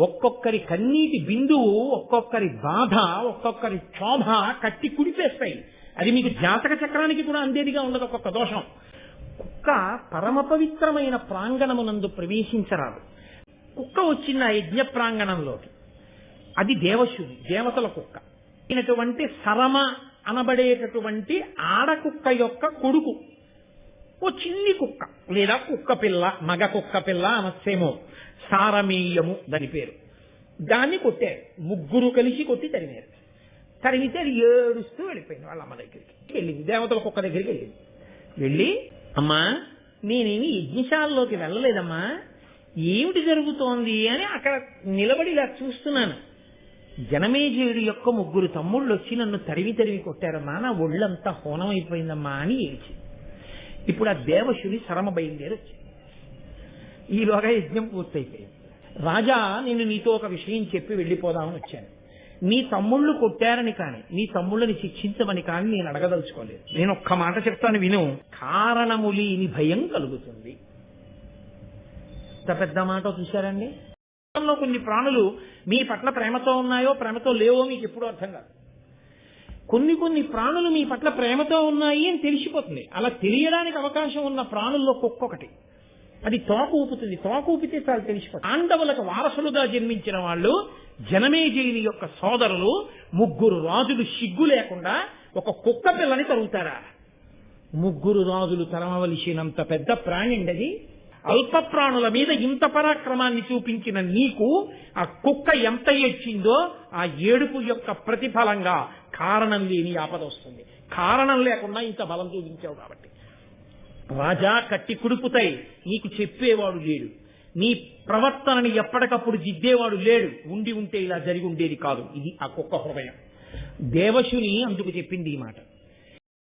ఒక్కొక్కరి కన్నీటి బిందువు ఒక్కొక్కరి బాధ ఒక్కొక్కరి క్షోభ కట్టి కుడిపేస్తాయి. అది మీకు జాతక చక్రానికి కూడా అందేదిగా ఉండదు ఒక్కొక్క దోషం. కుక్క పరమ పవిత్రమైన ప్రాంగణమునందు ప్రవేశించరాదు. కుక్క వచ్చిన ఆ యజ్ఞ ప్రాంగణంలోకి. అది దేవశుని దేవతల కుక్క. అయినటువంటి సరమ అనబడేటటువంటి ఆడకుక్క యొక్క కొడుకు. ఓ చిన్ని కుక్క. లేదా కుక్క పిల్ల మగ కుక్క పిల్ల అనొచ్చేమో. సారమేయము దాని పేరు. దాన్ని కొట్టారు. ముగ్గురు కలిసి కొట్టి తరిమారు తరిగితే అది ఏడుస్తూ వెళ్ళిపోయింది వాళ్ళ అమ్మ దగ్గరికి. వెళ్ళింది. దేవతల కుక్క దగ్గరికి వెళ్ళింది. వెళ్ళి అమ్మా నేనేమి యజ్ఞశాలలోకి వెళ్ళలేదమ్మా. ఏమిటి జరుగుతోంది? అని అక్కడ నిలబడి ఇలా చూస్తున్నాను. జనమేజయుడి యొక్క ముగ్గురు తమ్ముళ్ళు వచ్చి నన్ను తరివి తరివి కొట్టారమ్మా. నా ఒళ్ళంతా హోనం అయిపోయిందమ్మా అని ఏడ్చింది. ఇప్పుడు ఆ దేవశుని శరమ బయలుదేరి వచ్చింది. ఈలోగా యజ్ఞం పూర్తయిపోయింది. రాజా నేను నీతో ఒక విషయం చెప్పి వెళ్ళిపోదామని వచ్చాను. నీ తమ్ముళ్ళు కొట్టారని కానీ నీ తమ్ముళ్ళని శిక్షించమని కానీ నేను అడగదలుచుకోలేదు. నేను ఒక్క మాట చెప్తాను విను. కారణములి భయం కలుగుతుంది. ఇంత పెద్ద మాట చూశారండి? కొన్ని ప్రాణులు మీ పట్ల ప్రేమతో ఉన్నాయో ప్రేమతో లేవో మీకు ఎప్పుడూ అర్థం కాదు. కొన్ని కొన్ని ప్రాణులు మీ పట్ల ప్రేమతో ఉన్నాయి అని తెలిసిపోతుంది. అలా తెలియడానికి అవకాశం ఉన్న ప్రాణుల్లో ఒక్కొక్కటి అది తోక ఊపుతుంది. తోక ఊపితే చాలు తెలిసిపోతుంది. పాండవులకు వారసులుగా జన్మించిన వాళ్ళు జనమేజయుని యొక్క సోదరులు ముగ్గురు రాజులు సిగ్గు లేకుండా ఒక కుక్క పిల్లని తరుగుతారా? ముగ్గురు రాజులు తరమవలసినంత పెద్ద ప్రాణి అది అల్ప ప్రాణుల మీద ఇంత పరాక్రమాన్ని చూపించిన నీకు ఆ కుక్క ఎంత ఏడ్చిందో ఆ ఏడుపు యొక్క ప్రతిఫలంగా కారణం లేని ఆపద వస్తుంది. కారణం లేకుండా ఇంత బలం చూపించావు కాబట్టి. రాజా కట్టి కుడుపుతాయి. నీకు చెప్పేవాడు లేడు. నీ ప్రవర్తనని ఎప్పటికప్పుడు జిద్దేవాడు లేడు. ఉండి ఉంటే ఇలా జరిగి ఉండేది కాదు. ఇది ఆ కుక్క హృదయం. దేవశుని అందుకు చెప్పింది ఈ మాట.